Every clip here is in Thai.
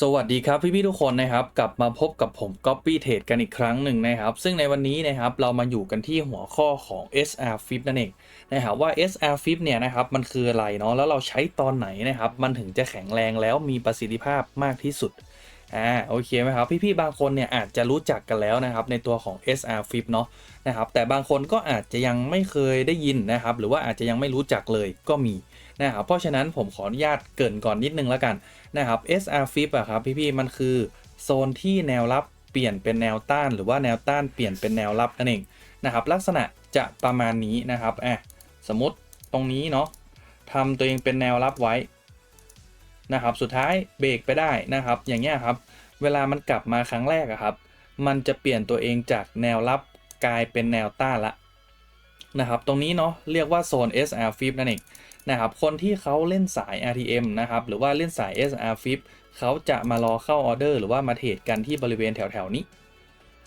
สวัสดีครับพี่พี่ทุกคนนะครับกลับมาพบกับผม Copy Trade กันอีกครั้งหนึ่งนะครับ ซึ่งในวันนี้นะครับเรามาอยู่กันที่หัวข้อของ SR Flip นั่นเองนะครับว่า SR Flip เนี่ยนะครับมันคืออะไรเนาะแล้วเราใช้ตอนไหนนะครับ มันถึงจะแข็งแรงแล้วมีประสิทธิภาพมากที่สุดอ่าโอเคไหมครับ พี่ๆบางคนเนี่ยอาจจะรู้จักกันแล้วนะครับในตัวของ SR Flip เนาะนะครับแต่บางคนก็อาจจะยังไม่เคยได้ยินนะครับหรือว่าอาจจะยังไม่รู้จักเลยก็มี นะครับเพราะฉะนั้นผมขออนุญาตเกรินก่อนนิดนึงแล้วกันนะครับ SR Flip อะครับพี่ๆมันคือโซนที่แนวรับเปลี่ยนเป็นแนวต้านหรือว่าแนวต้านเปลี่ยนเป็นแนวรับนั่นเองนะครับลักษณะจะประมาณนี้นะครับอะสมมติตรงนี้เนาะทำตัวเองเป็นแนวรับไว้นะครับสุดท้ายเบรกไปได้นะครับ อย่างเงี้ยครับ เวลามันกลับมาครั้งแรกอะครับ มันจะเปลี่ยนตัวเองจากแนวรับกลายเป็นแนวต้านละนะครับ ตรงนี้เนาะเรียกว่าโซน SR Flip นั่นเอง นะครับคนที่เขาเล่นสาย RTM นะครับหรือว่าเล่นสาย srfip เขาจะมารอเข้าออเดอร์หรือว่ามาเทรดกันที่บริเวณแถวๆนี้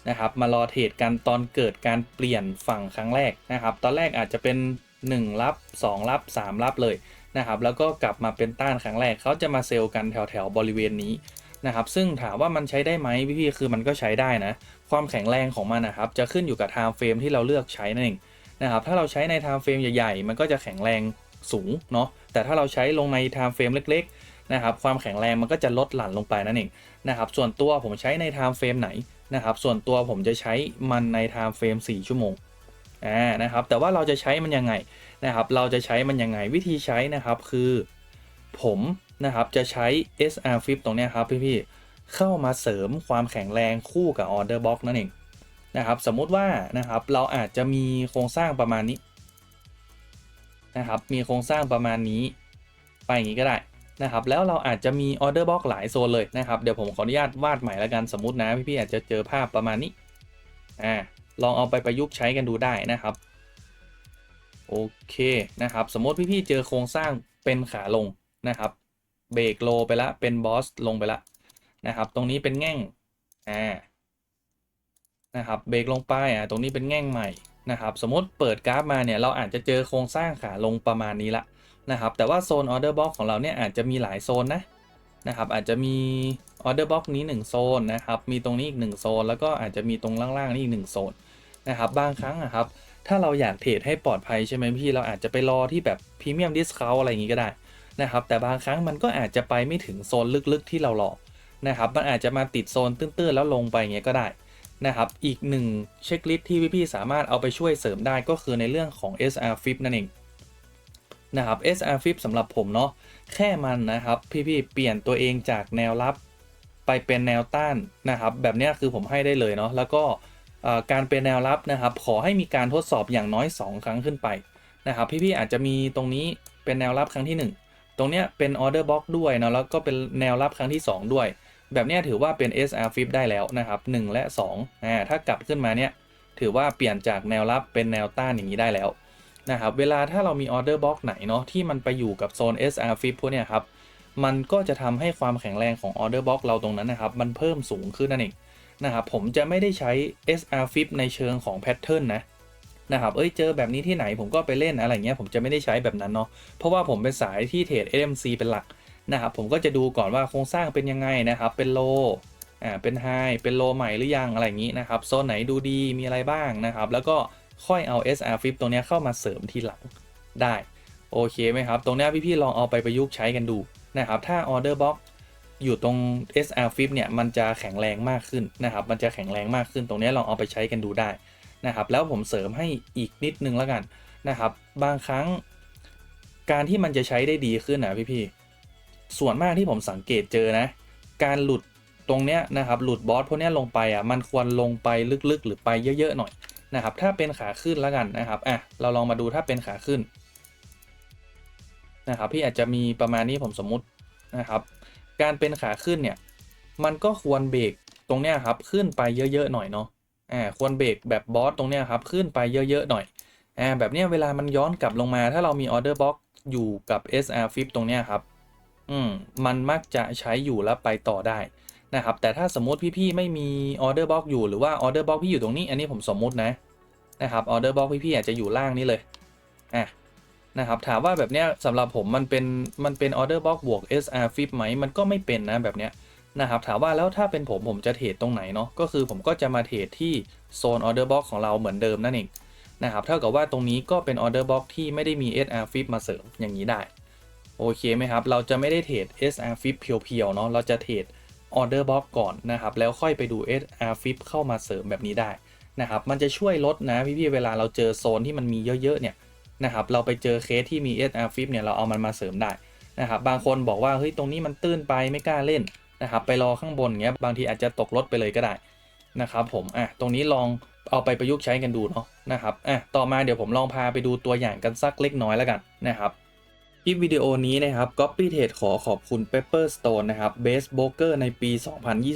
นะครับมารอเทรดกันตอนเกิดการเปลี่ยนฝั่งครั้งแรกนะครับ ตอนแรกอาจจะเป็น 1 รับ 2 รับ 3 รับเลยนะครับแล้วก็กลับมาเป็นต้านครั้งแรกเขาจะมาเซลล์กันแถวๆบริเวณนี้นะครับซึ่งถามว่ามันใช้ได้ไหมพี่ๆคือมันก็ใช้ได้นะ ความแข็งแรงของมันนะครับจะขึ้นอยู่กับ time frame ที่เราเลือกใช้นั่นเองนะครับถ้าเราใช้ใน time frame ใหญ่ๆ มันก็จะแข็งแรง สูงเนาะแต่ถ้าเราใช้ลงใน time frame เล็กๆนะครับความแข็งแรงมันก็จะลดหลั่นลงไปนั่นเองนะครับส่วนตัวผมใช้ใน time frame ไหนนะครับส่วนตัวผมจะใช้มันใน time frame 4 ชั่วโมงอ่านะครับแต่ว่าเราจะใช้มันยังไงนะครับเราจะใช้มันยังไงวิธีใช้นะครับคือผมนะครับจะใช้ SR Flip ตรงนี้ครับพี่ๆเข้ามาเสริมความแข็งแรงคู่กับ Order Box นั่นเองนะครับสมมุติว่านะครับเราอาจจะมีโครงสร้างประมาณนี้ นะครับมีโครงสร้างประมาณนี้ ไปอย่างนี้ก็ได้นะครับแล้วเราอาจจะมีออเดอร์บล็อกหลายโซนเลยนะครับเดี๋ยวผมขออนุญาตวาดใหม่แล้วกันสมมตินะพี่ๆอาจจะเจอภาพประมาณนี้อ่าลองเอาไปประยุกต์ใช้กันดูได้นะครับโอเคนะครับสมมติพี่ๆเจอโครงสร้างเป็นขาลงนะครับเบรกโลไปละเป็นบอสลงไปละนะครับตรงนี้เป็นแง่งอ่านะครับเบรกลงไปอ่าตรงนี้เป็นแง่งใหม่ นะครับสมมติเปิดกราฟมาเนี่ยเราอาจจะเจอโครงสร้างขาลงประมาณนี้ละนะครับแต่ว่าโซนออเดอร์บ็อกของเราเนี่ยอาจจะมีหลายโซนนะนะครับอาจจะมีออเดอร์บ็อกนี้ 1 โซนนะครับมีตรงนี้อีก 1 โซน แล้วก็อาจจะมีตรงล่างๆนี่อีก 1 โซนนะครับบางครั้งอะครับถ้าเราอยากเทรดให้ปลอดภัยใช่ไหมพี่เราอาจจะไปรอที่แบบพรีเมียมดิสคาวอะไรอย่างงี้ก็ได้นะครับแต่บางครั้งมันก็อาจจะไปไม่ถึงโซนลึกๆที่เรารอนะครับมันอาจจะมาติดโซนตื้นๆแล้วลงไปอย่างเงี้ยก็ได้ นะครับ อีกหนึ่งเช็คลิสที่พี่ๆสามารถเอาไปช่วยเสริมได้ก็คือในเรื่องของ SR Flip นั่นเองนะครับ SR Flip สำหรับผมเนาะแค่มันนะครับพี่ๆเปลี่ยนตัวเองจากแนวรับไปเป็นแนวต้านนะครับ แบบนี้คือผมให้ได้เลยเนาะแล้วก็การเป็นแนวรับนะครับ ขอให้มีการทดสอบอย่างน้อย 2 ครั้งขึ้นไปนะครับ พี่ๆอาจจะมีตรงนี้เป็นแนวรับครั้งที่ 1 ตรงเนี้ยเป็นออเดอร์บ็อกด้วยเนาะแล้วก็เป็นแนวรับครั้งที่ 2 ด้วย แบบนี้ถือว่าเป็น SR Flip ได้แล้วนะครับ 1 และ2อ่าถ้ากลับขึ้นมาเนี่ยถือว่าเปลี่ยนจากแนวรับเป็นแนวต้านอย่างนี้ได้แล้วนะครับเวลาถ้าเรามีออเดอร์บล็อกไหนเนาะที่มันไปอยู่กับโซน SR Flip พวกเนี้ยครับมันก็จะทำให้ความแข็งแรงของออเดอร์บล็อกเราตรงนั้นนะครับ มันเพิ่มสูงขึ้นนั่นเองนะครับผมจะไม่ได้ใช้ SR Flip ในเชิงของแพทเทิร์นนะนะครับ เอ้ย เจอแบบนี้ที่ไหนผมก็ไปเล่นอะไรเงี้ย ผมจะไม่ได้ใช้แบบนั้นเนาะ เพราะว่าผมเป็นสายที่เทรด AMC เป็นหลัก นะครับผมก็จะดูก่อนว่าโครงสร้างเป็นยังไงนะครับ เป็นโลอ่าเป็นไฮเป็นโลใหม่หรือยังอะไรอย่างนี้นะครับโซนไหนดูดีมีอะไรบ้างนะครับ แล้วก็ค่อยเอา SR Flip ตรงนี้เข้ามาเสริมทีหลังได้ โอเคไหมครับ ตรงนี้พี่ๆลองเอาไปประยุกต์ใช้กันดูนะครับ ถ้า Order Box อยู่ตรง SR Flip เนี่ยมันจะแข็งแรงมากขึ้นนะครับ มันจะแข็งแรงมากขึ้น ตรงนี้ลองเอาไปใช้กันดูได้นะครับ แล้วผมเสริมให้อีกนิดนึงแล้วกันนะครับ บางครั้ง การที่มันจะใช้ได้ดีขึ้นนะพี่ๆ ส่วนมากที่ผมสังเกตเจอนะ การหลุดตรงเนี้ยนะครับหลุดบอสพวกเนี้ยลงไปอะมันควรลงไปลึกๆ หรือไปเยอะๆหน่อยนะครับถ้าเป็นขาขึ้นแล้วกันนะครับอะเราลองมาดูถ้าเป็นขาขึ้นนะครับพี่อาจจะมีประมาณนี้ผมสมมุตินะครับ การเป็นขาขึ้นเนี่ยมันก็ควรเบรกตรงเนี้ยครับขึ้นไปเยอะๆหน่อยเนาะอ่าควรเบรกแบบบอสตรงเนี้ยครับขึ้นไปเยอะๆหน่อยอ่าแบบเนี้ยเวลามันย้อนกลับลงมา ถ้าเรามีออเดอร์บ็อกอยู่กับ SR Flip ตรงเนี้ยครับ อืมมันมักจะใช้อยู่แล้วไปต่อได้นะครับ แต่ถ้าสมมติพี่ๆไม่มีออเดอร์บล็อกอยู่หรือว่าออเดอร์บล็อกพี่อยู่ตรงนี้ อันนี้ผมสมมุตินะนะครับออเดอร์บล็อกพี่ๆอาจจะอยู่ล่างนี้เลยอะนะครับถามว่าแบบเนี้ยสำหรับผมมันเป็นมันเป็นออเดอร์บล็อกบวก SR Flip ไหมมันก็ไม่เป็นนะแบบเนี้ยนะครับถามว่าแล้วถ้าเป็นผมผมจะเทรดตรงไหนเนาะก็คือผมก็จะมาเทรดที่โซนออเดอร์บล็อกของเราเหมือนเดิมนั่นเองนะครับเท่ากับว่าตรงนี้ก็เป็นออเดอร์บล็อกที่ไม่ได้มี SR Flip มาเสริมอย่างนี้ได้ โอเคไหมครับ เราจะไม่ได้เทรด SR Flip เพียวๆเนาะ เราจะเทรดออเดอร์บ็อกก่อนนะครับ แล้วค่อยไปดู SR Flip เข้ามาเสริมแบบนี้ได้นะครับ มันจะช่วยลดนะพี่ๆ เวลาเราเจอโซนที่มันมีเยอะๆ เนี่ยนะครับ เราไปเจอเคสที่มี SR Flip เนี่ย เราเอามันมาเสริมได้นะครับ บางคนบอกว่า เฮ้ย ตรงนี้มันตื้นไปไม่กล้าเล่นนะครับ ไปรอข้างบนเงี้ย บางทีอาจจะตกรถไปเลยก็ได้นะครับผม อะ ตรงนี้ลองเอาไปประยุกต์ใช้กันดูเนาะนะครับ อะ ต่อมาเดี๋ยวผมลองพาไปดูตัวอย่างกันสักเล็กน้อยแล้วกันนะครับ ลิปวิดีโอนี้นะครับ Copy Trade ขอขอบคุณ Pepperstone นะครับ Base Broker ในปี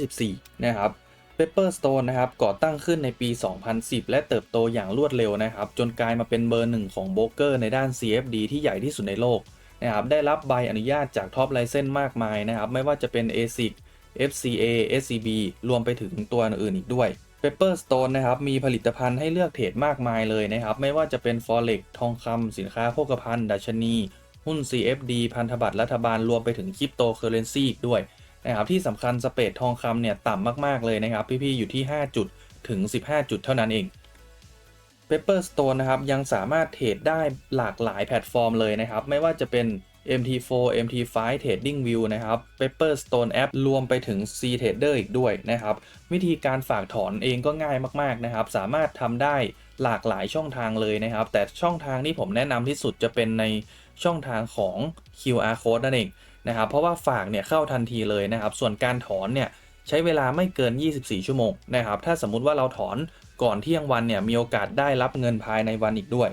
2024 นะครับ Pepperstone นะครับก่อตั้งขึ้นในปี 2010 และเติบโตอย่างรวดเร็วนะครับ จนกลายมาเป็นเบอร์หนึ่งของโบรกเกอร์ในด้าน CFD ที่ใหญ่ที่สุดในโลกนะครับได้รับใบอนุญาตจากท็อปไลเซนมากมายนะครับ ไม่ว่าจะเป็น ASIC FCA SCB รวมไปถึงตัวอื่นอีกด้วย Pepperstone นะครับมีผลิตภัณฑ์ให้เลือกเทรดมากมายเลยนะครับ ไม่ว่าจะเป็น Forex ทองคำสินค้าโภคภัณฑ์ดัชนี หุ้น CFD พันธบัตรรัฐบาลรวมไปถึงคริปโตเคอเรนซีอีกด้วยนะครับที่สำคัญสเปดทองคำเนี่ยต่ำมากๆเลยนะครับ พี่ๆอยู่ที่ 5 จุดถึง 15 จุดเท่านั้นเอง Pepperstone นะครับยังสามารถเทรดได้หลากหลายแพลตฟอร์มเลยนะครับ ไม่ว่าจะเป็น MT4 MT5 Trading View นะครับ Pepperstone App รวมไปถึง C Trader อีกด้วยนะครับ วิธีการฝากถอนเองก็ง่ายมากๆนะครับ สามารถทำได้หลากหลายช่องทางเลยนะครับ แต่ช่องทางที่ผมแนะนำที่สุดจะเป็นใน ช่องทางของ QR code นั่นเองนะครับเพราะว่าฝากเนี่ยเข้าทันทีเลยนะครับส่วนการถอนเนี่ยใช้เวลาไม่เกิน 24 ชั่วโมงนะครับถ้าสมมุติว่าเราถอนก่อนเที่ยงวันเนี่ยมีโอกาสได้รับเงินภายในวันอีกด้วย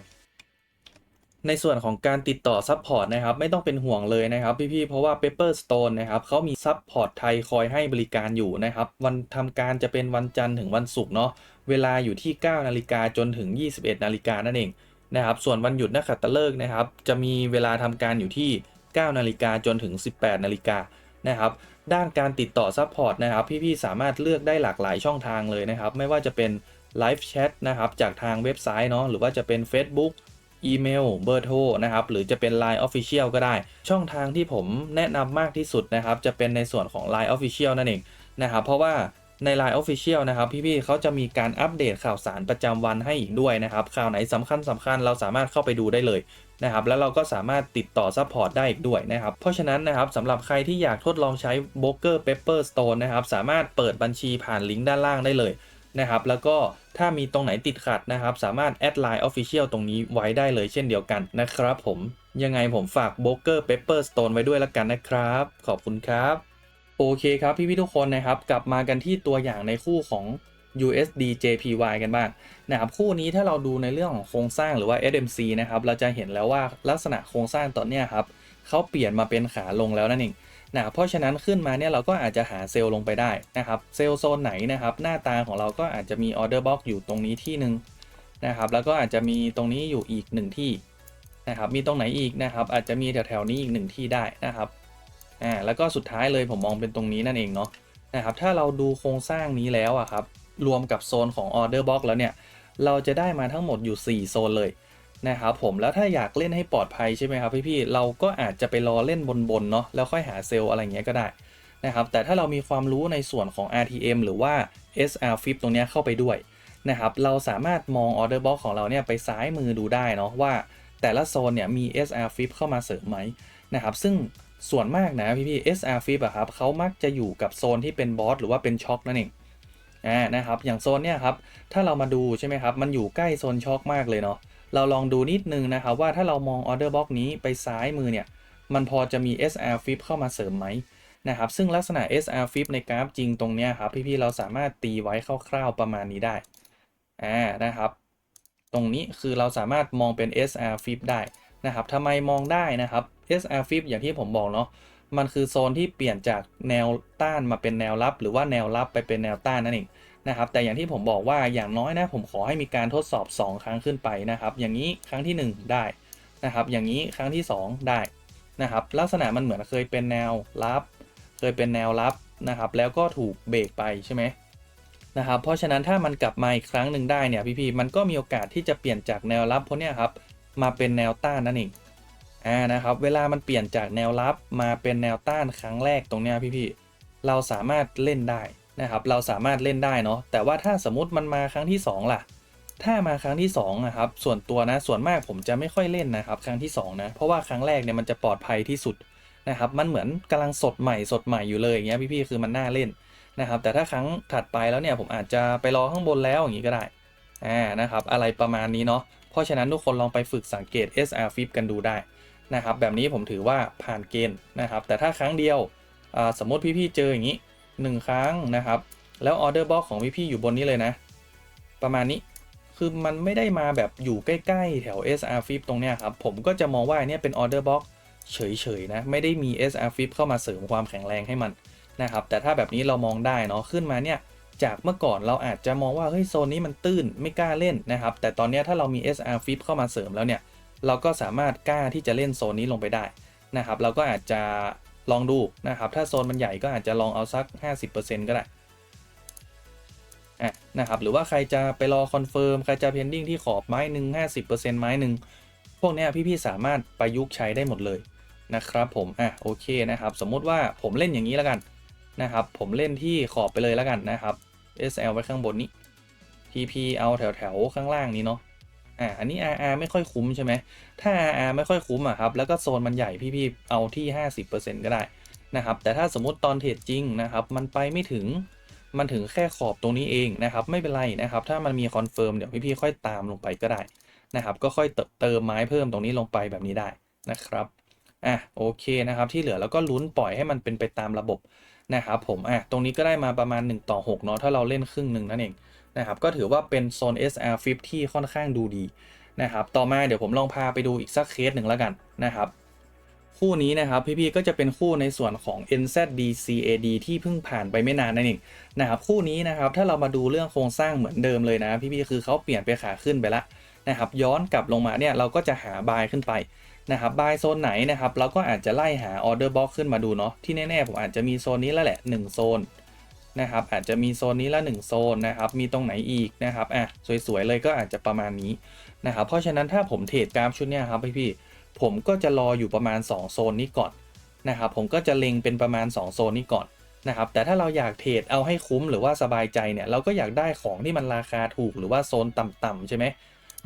ในส่วนของการติดต่อซัพพอร์ตนะครับไม่ต้องเป็นห่วงเลยนะครับพี่ๆเพราะว่า Pepperstone นะครับเขามีซัพพอร์ตไทยคอยให้บริการอยู่นะครับวันทำการจะเป็นวันจันทร์ถึงวันศุกร์เนาะเวลาอยู่ที่ 9 นาฬิกาจนถึง 21 นาฬิกานั่นเอง นะครับ ส่วนวันหยุดนักขัตฤกษ์นะครับ จะมีเวลาทำการอยู่ที่ 9 นาฬิกาจนถึง 18 นาฬิกานะครับด้านการติดต่อซัพพอร์ตนะครับ พี่ๆสามารถเลือกได้หลากหลายช่องทางเลยนะครับ ไม่ว่าจะเป็นไลฟ์แชทนะครับจากทางเว็บไซต์เนาะหรือว่าจะเป็น Facebook อีเมลเบอร์โทรนะครับ หรือจะเป็น Line Official ก็ได้ ช่องทางที่ผมแนะนำมากที่สุดนะครับ จะเป็นในส่วนของ Line Official นั่นเองนะครับ เพราะว่า ใน Line Official นะครับ พี่ๆเขาจะมีการอัปเดตข่าวสารประจำวันให้อีกด้วยนะครับ ข่าวไหนสำคัญสำคัญเราสามารถเข้าไปดูได้เลยนะครับแล้วเราก็สามารถติดต่อซัพพอร์ตได้อีกด้วยนะครับ เพราะฉะนั้นนะครับสำหรับใครที่อยากทดลองใช้ b r o k e r Pepper Stone นะครับ สามารถเปิดบัญชีผ่านลิงก์ด้านล่างได้เลยนะครับแล้วก็ถ้ามีตรงไหนติดขัดนะครับ สามารถแอดไลน์ Official ตรงนี้ไว้ได้เลยเช่นเดียวกันนะครับผมยังไงผมฝาก b r o k e r Pepper Stone ไว้ด้วยละกันนะครับ ขอบคุณครับ โอเคครับพี่ๆทุกคนนะครับกลับมากันที่ตัวอย่างในคู่ของ USD JPY กันบ้างนะครับคู่นี้ถ้าเราดูในเรื่องของโครงสร้างหรือว่า SMC นะครับเราจะเห็นแล้วว่าลักษณะโครงสร้างตอนนี้ครับเขาเปลี่ยนมาเป็นขาลงแล้วนั่นเองนะเพราะฉะนั้นขึ้นมาเนี่ยเราก็อาจจะหาเซลล์ลงไปได้นะครับเซลล์โซนไหนนะครับหน้าตาของเราก็อาจจะมีออเดอร์บ็อกอยู่ตรงนี้ที่หนึ่งนะครับแล้วก็อาจจะมีตรงนี้อยู่อีกหนึ่งที่นะครับมีตรงไหนอีกนะครับอาจจะมีแถวๆนี้อีกหนึ่งที่ได้นะครับ อ่าแล้วก็สุดท้ายเลยผมมองเป็นตรงนี้นั่นเองเนาะนะครับถ้าเราดูโครงสร้างนี้แล้วอะครับรวมกับโซนของออเดอร์บ็อกแล้วเนี่ย เราจะได้มาทั้งหมดอยู่ 4 โซนเลยนะครับผมแล้วถ้าอยากเล่นให้ปลอดภัยใช่ไหมครับพี่ๆเราก็อาจจะไปรอเล่นบนๆเนาะแล้วค่อยหาเซลล์อะไรเงี้ยก็ได้นะครับแต่ถ้าเรามีความรู้ในส่วนของ RTM หรือว่า SR Flip ตรงนี้เข้าไปด้วยนะครับเราสามารถมองออเดอร์บ็อกของเราเนี่ยไปซ้ายมือดูได้เนาะว่าแต่ละโซนเนี่ยมี SR Flip เข้ามาเสริมไหมนะครับซึ่ง ส่วนมากนะพี่ๆ SR Flip อะครับเขามักจะอยู่กับโซนที่เป็นบอสหรือว่าเป็นช็อคนั่นเองอ่านะครับอย่างโซนเนี่ยครับถ้าเรามาดูใช่ไหมครับมันอยู่ใกล้โซนช็อคมากเลยเนาะเราลองดูนิดนึงนะครับว่าถ้าเรามองออเดอร์บ็อกนี้ไปซ้ายมือเนี่ยมันพอจะมี SR Flip เข้ามาเสริมไหมนะครับซึ่งลักษณะ SR Flip ในกราฟจริงตรงเนี้ยครับพี่ๆเราสามารถตีไว้คร่าวๆประมาณนี้ได้อ่านะครับตรงนี้คือเราสามารถมองเป็น SR Flip ได้นะครับทำไมมองได้นะครับ SR Flip อย่างที่ผมบอกเนาะมันคือโซนที่เปลี่ยนจากแนวต้านมาเป็นแนวรับ หรือว่าแนวรับไปเป็นแนวต้านนั่นเองนะครับแต่อย่างที่ผมบอกว่าอย่างน้อยนะผมขอให้มีการทดสอบ 2 ครั้งขึ้นไปนะครับ อย่างนี้ครั้งที่ 1 ได้นะครับ อย่างนี้ครั้งที่ 2 ได้นะครับ ลักษณะมันเหมือนเคยเป็นแนวรับ เคยเป็นแนวรับนะครับ แล้วก็ถูกเบรกไปใช่ไหมนะครับ เพราะฉะนั้นถ้ามันกลับมาอีกครั้งหนึ่งได้เนี่ยพี่ๆมันก็มีโอกาสที่จะเปลี่ยนจากแนวรับเพราะเนี่ยครับมาเป็นแนวต้านนั่นเอง อ่านะครับเวลามันเปลี่ยนจากแนวรับมาเป็นแนวต้านครั้งแรกตรงเนี้ยพี่ๆเราสามารถเล่นได้นะครับเราสามารถเล่นได้เนาะแต่ว่าถ้าสมมติมันมาครั้งที่สองล่ะ ถ้ามาครั้งที่2นะครับส่วนตัวนะส่วนมากผมจะไม่ค่อยเล่นนะครับครั้งที่2นะเพราะว่าครั้งแรกเนี่ยมันจะปลอดภัยที่สุดนะครับมันเหมือนกำลังสดใหม่สดใหม่อยู่เลยอย่างเงี้ยพี่ๆคือมันน่าเล่นนะครับแต่ถ้าครั้งถัดไปแล้วเนี่ยผมอาจจะไปรอข้างบนแล้วอย่างงี้ก็ได้อ่านะครับอะไรประมาณนี้เนาะเพราะฉะนั้นทุกคนลองไปฝึกสังเกต SR Flip กันดูได้ นะครับแบบนี้ผมถือว่าผ่านเกณฑ์นะครับ แต่ถ้าครั้งเดียวสมมติพี่ๆเจออย่างนี้ 1 ครั้งนะครับ แล้วออเดอร์บ็อกของพี่ๆอยู่บนนี้เลยนะ ประมาณนี้คือมันไม่ได้มาแบบอยู่ใกล้ๆ แถว SR f i p ตรงเนี้ยครับ ผมก็จะมองว่าอันเนี้ยเป็นออเดอร์บ็อกเฉยๆนะ ไม่ได้มี SR f i p เข้ามาเสริมความแข็งแรงให้มันนะครับ แต่ถ้าแบบนี้เรามองได้เนาะขึ้นมาเนี่ยจากเมื่อก่อนเราอาจจะมองว่าเฮ้ยโซนนี้มันตื้นไม่กล้าเล่นนะครับ แต่ตอนนี้ถ้าเรามี SR f i p เข้ามาเสริมแล้วเนี่ย เราก็สามารถกล้าที่จะเล่นโซนนี้ลงไปได้นะครับ เราก็อาจจะลองดูนะครับ ถ้าโซนมันใหญ่ก็อาจจะลองเอาสัก 50%ก็ได้อะนะครับหรือว่าใครจะไปรอคอนเฟิร์มใครจะเพนดิ้งที่ขอบไม้หนึ่ง50%ไม้หนึ่งพวกนี้พี่ๆสามารถประยุกต์ใช้ได้หมดเลยนะครับผมอะโอเคนะครับ สมมุติว่าผมเล่นอย่างนี้แล้วกันนะครับ ผมเล่นที่ขอบไปเลยแล้วกันนะครับ SL ไว้ข้างบนนี้ TP เอาแถวแถวๆข้างล่างนี้เนาะ อ่าอันนี้ RR ไม่ค่อยคุ้มใช่ไหมถ้า RR ไม่ค่อยคุ้มอะครับแล้วก็โซนมันใหญ่พี่ๆเอาที่ 50%ก็ได้นะครับแต่ถ้าสมมติตอนเทรดจริงนะครับมันไปไม่ถึงมันถึงแค่ขอบตรงนี้เองนะครับไม่เป็นไรนะครับถ้ามันมีคอนเฟิร์มเดี๋ยวพี่ๆค่อยตามลงไปก็ได้นะครับก็ค่อยเติมไม้เพิ่มตรงนี้ลงไปแบบนี้ได้นะครับอะโอเคนะครับที่เหลือแล้วก็ลุ้นปล่อยให้มันเป็นไปตามระบบนะครับผมอะตรงนี้ก็ได้มาประมาณ 1 ต่อ6เนาะถ้าเราเล่นครึ่งหนึ่งนั่นเอง นะครับก็ถือว่าเป็นโซน SR Flip ที่ค่อนข้างดูดีนะครับต่อมาเดี๋ยวผมลองพาไปดูอีกสักเคสหนึ่งแล้วกันนะครับคู่นี้นะครับพี่ๆก็จะเป็นคู่ในส่วนของ NZD CAD ที่เพิ่งผ่านไปไม่นานนั่นเองนะครับคู่นี้นะครับถ้าเรามาดูเรื่องโครงสร้างเหมือนเดิมเลยนะพี่ๆคือเขาเปลี่ยนไปขาขึ้นไปแล้วนะครับย้อนกลับลงมาเนี่ยเราก็จะหาบายขึ้นไปนะครับบายโซนไหนนะครับเราก็อาจจะไล่หาออเดอร์บ็อกขึ้นมาดูเนาะที่แน่ๆผมอาจจะมีโซนนี้แล้วแหละ 1 โซน นะครับอาจจะมีโซนนี้ละ 1 โซนนะครับมีตรงไหนอีกนะครับอะสวยๆเลยก็อาจจะประมาณนี้นะครับเพราะฉะนั้นถ้าผมเทรดกราฟชุดนี้ครับพี่ๆผมก็จะรออยู่ประมาณ 2 โซนนี้ก่อนนะครับผมก็จะเล็งเป็นประมาณ 2 โซนนี้ก่อนนะครับแต่ถ้าเราอยากเทรดเอาให้คุ้มหรือว่าสบายใจเนี่ยเราก็อยากได้ของที่มันราคาถูกหรือว่าโซนต่ำๆใช่ไหม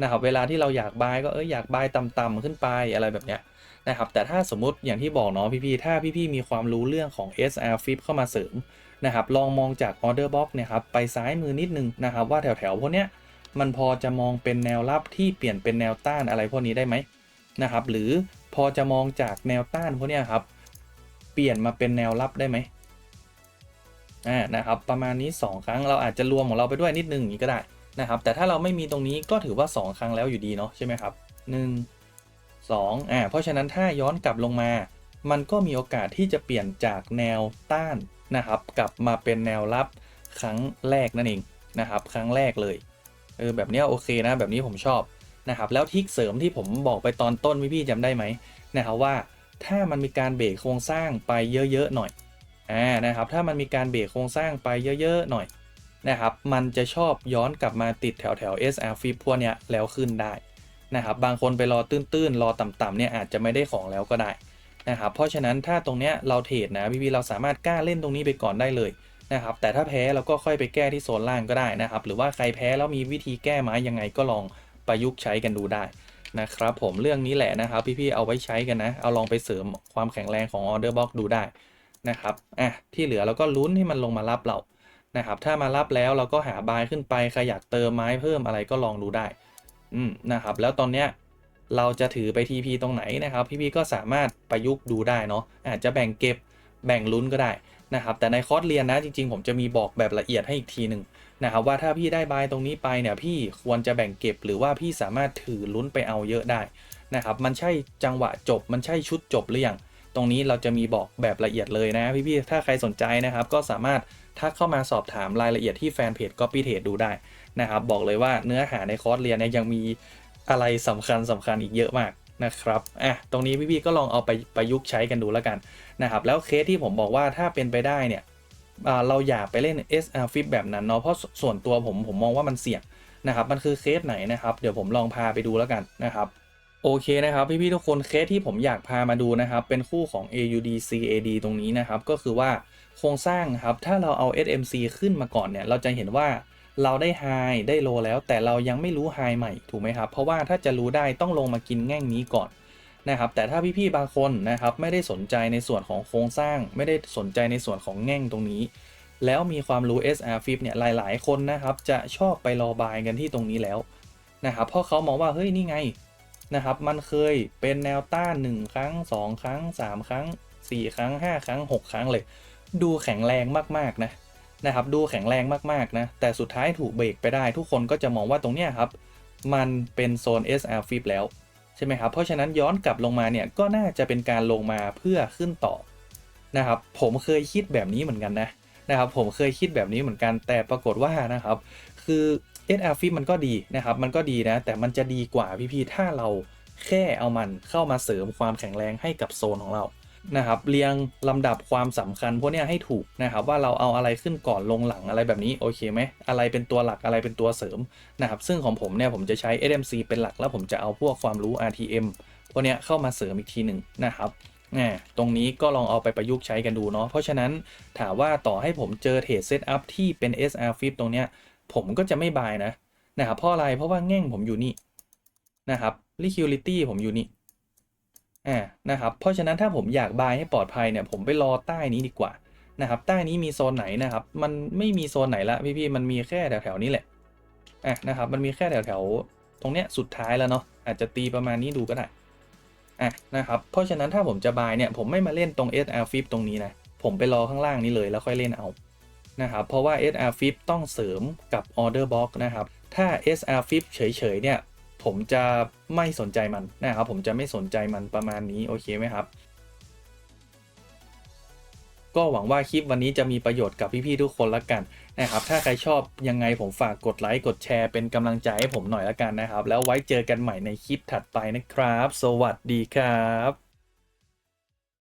นะครับเวลาที่เราอยากบายก็เอออยากบายต่ำๆขึ้นไปอะไรแบบเนี้ยนะครับแต่ถ้าสมมติอย่างที่บอกเนาะพี่ๆถ้าพี่ๆมีความรู้เรื่องของ SR Flip เข้ามาเสริม นะครับลองมองจาก Order Box เนี่ยครับไปซ้ายมือนิดนึงนะครับว่าแถวๆพวกเนี้ยมันพอจะมองเป็นแนวรับที่เปลี่ยนเป็นแนวต้านอะไรพวกนี้ได้ไหมนะครับหรือพอจะมองจากแนวต้านพวกเนี้ยครับเปลี่ยนมาเป็นแนวรับได้ไหมอ่านะครับประมาณนี้ 2 ครั้งเราอาจจะรวมของเราไปด้วยนิดนึงอย่างนี้ก็ได้นะครับแต่ถ้าเราไม่มีตรงนี้ก็ถือว่า 2 ครั้งแล้วอยู่ดีเนาะใช่ไหมครับ 1 2อ่าเพราะฉะนั้นถ้าย้อนกลับลงมา มันก็มีโอกาสที่จะเปลี่ยนจากแนวต้าน นะครับ กลับมาเป็นแนวรับครั้งแรกนั่นเองนะครับ ครั้งแรกเลยเออแบบนี้โอเคนะ แบบนี้ผมชอบนะครับ แล้วทิกเสริมที่ผมบอกไปตอนต้นพี่ๆจำได้ไหมนะครับว่าถ้ามันมีการเบรกโครงสร้างไปเยอะๆหน่อยอ่านะครับ ถ้ามันมีการเบรกโครงสร้างไปเยอะๆหน่อยนะครับ มันจะชอบย้อนกลับมาติดแถวแถว SR Flip พวกเนี้ยแล้วขึ้นได้นะครับ บางคนไปรอตื้นๆ รอต่ำๆเนี่ยอาจจะไม่ได้ของแล้วก็ได้ นะครับเพราะฉะนั้นถ้าตรงเนี้ยเราเทรดนะพี่ๆเราสามารถกล้าเล่นตรงนี้ไปก่อนได้เลยนะครับแต่ถ้าแพ้เราก็ค่อยไปแก้ที่โซนล่างก็ได้นะครับ หรือว่าใครแพ้แล้วมีวิธีแก้ไม้ยังไงก็ลองประยุกต์ใช้กันดูได้นะครับผมเรื่องนี้แหละนะครับ พี่ๆเอาไว้ใช้กันนะ เอาลองไปเสริมความแข็งแรงของ Order Box ดูได้นะครับอะที่เหลือเราก็ลุ้นให้มันลงมารับเรานะครับถ้ามารับแล้วเราก็หาบายขึ้นไปใครอยากเติมไม้เพิ่มอะไรก็ลองดูได้อืมนะครับแล้วตอนเนี้ย เราจะถือไป TP ตรงไหนนะครับ พี่ๆก็สามารถประยุกต์ดูได้เนาะอาจจะแบ่งเก็บแบ่งลุ้นก็ได้นะครับแต่ในคอร์สเรียนนะจริง ๆ ผมจะมีบอกแบบละเอียดให้อีกทีหนึ่งนะครับว่าถ้าพี่ได้บายตรงนี้ไปเนี่ยพี่ควรจะแบ่งเก็บ หรือว่าพี่สามารถถือลุ้นไปเอาเยอะได้นะครับมันใช่จังหวะจบ มันใช่ชุดจบหรือยังตรงนี้เราจะมีบอกแบบละเอียดเลยนะพี่ๆถ้าใครสนใจนะครับก็สามารถทักเข้ามาสอบถามรายละเอียดที่แฟนเพจ Copy Trade ดูได้นะครับบอกเลยว่าเนื้อหาในคอร์สเรียนเนี่ยยังมี อะไรสำคัญสำคัญอีกเยอะมากนะครับอะตรงนี้พี่ๆก็ลองเอาไปประยุกต์ใช้กันดูแล้วกันนะครับ แล้วเคสที่ผมบอกว่าถ้าเป็นไปได้เนี่ยเราอยากไปเล่น SR f i p แบบนั้นเนาะเพราะส่วนตัวผมผมมองว่ามันเสี่ยงนะครับ มันคือเคสไหนนะครับเดี๋ยวผมลองพาไปดูแล้วกันนะครับโอเคนะครับพี่ๆทุกคนเคสที่ผมอยากพามาดูนะครับ เป็นคู่ของ AUD CAD ตรงนี้นะครับ ก็คือว่าโครงสร้างครับถ้าเราเอา SMC ขึ้นมาก่อนเนี่ย เราจะเห็นว่า เราได้ High ได้ Low แล้ว แต่เรายังไม่รู้ High ใหม่ถูกไหมครับ เพราะว่าถ้าจะรู้ได้ต้องลงมากินแง่งนี้ก่อนนะครับ แต่ถ้าพี่ๆบางคนนะครับไม่ได้สนใจในส่วนของโครงสร้าง ไม่ได้สนใจในส่วนของแง่งตรงนี้ แล้วมีความรู้ SR Flip เนี่ยหลาย ๆ คนนะครับจะชอบไปรอบายกันที่ตรงนี้แล้วนะครับเพราะเขามองว่าเฮ้ยนี่ไงนะครับมันเคยเป็นแนวต้าน 1 ครั้ง 2 ครั้ง 3 ครั้ง 4 ครั้ง 5 ครั้ง 6 ครั้งเลย ดูแข็งแรงมากๆนะ นะครับดูแข็งแรงมากๆนะแต่สุดท้ายถูกเบรกไปได้ทุกคนก็จะมองว่าตรงเนี้ยครับมันเป็นโซน SR Flip แล้วใช่ไหมครับเพราะฉะนั้นย้อนกลับลงมาเนี่ยก็น่าจะเป็นการลงมาเพื่อขึ้นต่อนะครับผมเคยคิดแบบนี้เหมือนกันนะนะครับผมเคยคิดแบบนี้เหมือนกันแต่ปรากฏว่านะครับคือ SR Flip มันก็ดีนะครับมันก็ดีนะแต่มันจะดีกว่าพี่ๆถ้าเราแค่เอามันเข้ามาเสริมความแข็งแรงให้กับโซนของเรา นะครับเรียงลำดับความสำคัญพวกเนี้ยให้ถูกนะครับว่าเราเอาอะไรขึ้นก่อนลงหลังอะไรแบบนี้โอเคไหมอะไรเป็นตัวหลักอะไรเป็นตัวเสริมนะครับซึ่งของผมเนี่ยผมจะใช้ SMC เป็นหลักแล้วผมจะเอาพวกความรู้ RTM พวกเนี้ยเข้ามาเสริมอีกทีหนึ่งนะครับแหมตรงนี้ก็ลองเอาไปประยุกต์ใช้กันดูเนาะเพราะฉะนั้นถามว่าต่อให้ผมเจอเทรดเซตอัพที่เป็น SR Flip ตรงเนี้ยผมก็จะไม่บายนะนะครับเพราะอะไรเพราะว่าแง่งผมอยู่นี่นะครับ liquidity ผมอยู่นี่ อ่านะครับเพราะฉะนั้นถ้าผมอยากบายให้ปลอดภัยเนี่ยผมไปรอใต้นี้ดีกว่านะครับใต้นี้มีโซนไหนนะครับมันไม่มีโซนไหนละพี่ๆมันมีแค่แถวๆนี้แหละอะนะครับมันมีแค่แถวๆตรงเนี้ยสุดท้ายแล้วเนาะอาจจะตีประมาณนี้ดูก็ได้อะนะครับเพราะฉะนั้นถ้าผมจะบายเนี่ยผมไม่มาเล่นตรง SR Flip ตรงนี้นะผมไปรอข้างล่างนี้เลยแล้วค่อยเล่นเอานะครับเพราะว่า SR Flip ต้องเสริมกับ Order Box นะครับถ้า SR Flip เฉยๆเนี่ย ผมจะไม่สนใจมันนะครับ ผมจะไม่สนใจมันประมาณนี้โอเคไหมครับ ก็หวังว่าคลิปวันนี้จะมีประโยชน์กับพี่ๆทุกคนละกันนะครับ ถ้าใครชอบยังไงผมฝากกดไลค์กดแชร์เป็นกำลังใจให้ผมหน่อยละกันนะครับ แล้วไว้เจอกันใหม่ในคลิปถัดไปนะครับ สวัสดีครับ